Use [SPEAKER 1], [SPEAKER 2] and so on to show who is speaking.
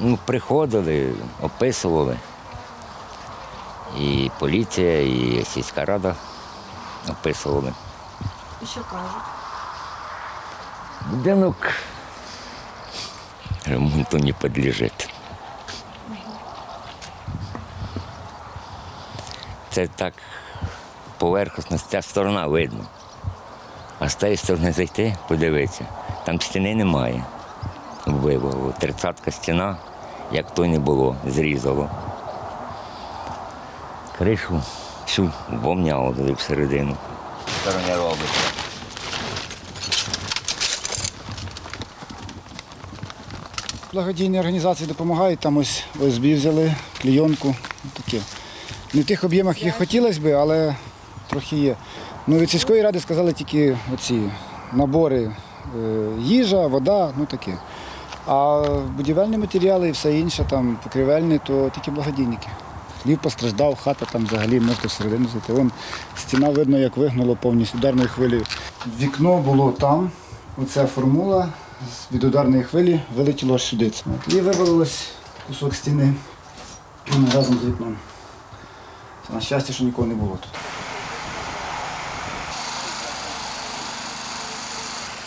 [SPEAKER 1] Ну, приходили, описували. І поліція, і сільська рада описували.
[SPEAKER 2] І що кажуть?
[SPEAKER 1] Будинок ремонту не підлежить. Це так поверхностно, ця сторона видно. А з тієї сторони зайти, подивитися, там стіни немає. Вивело. Тридцятка стіна, як то не було, зрізало. Кришу всю вовняло туди всередину. Сторони робиться.
[SPEAKER 3] Благодійні організації допомагають, там ось ОСБ взяли, клійонку, таке. Не в тих об'ємах, як хотілося б, але трохи є. Ну, від сільської ради сказали тільки оці набори е, їжа, вода, ну таке. А будівельні матеріали і все інше, там покривельні, то тільки благодійники. Хлів постраждав, хата там взагалі можете всередину зайти. Вон стіна видно, як вигнуло повністю ударною хвилею. Вікно було там, оця формула від ударної хвилі вилетіло сюди. І вивалилось кусок стіни разом з вікном. На щастя, що нікого не було тут.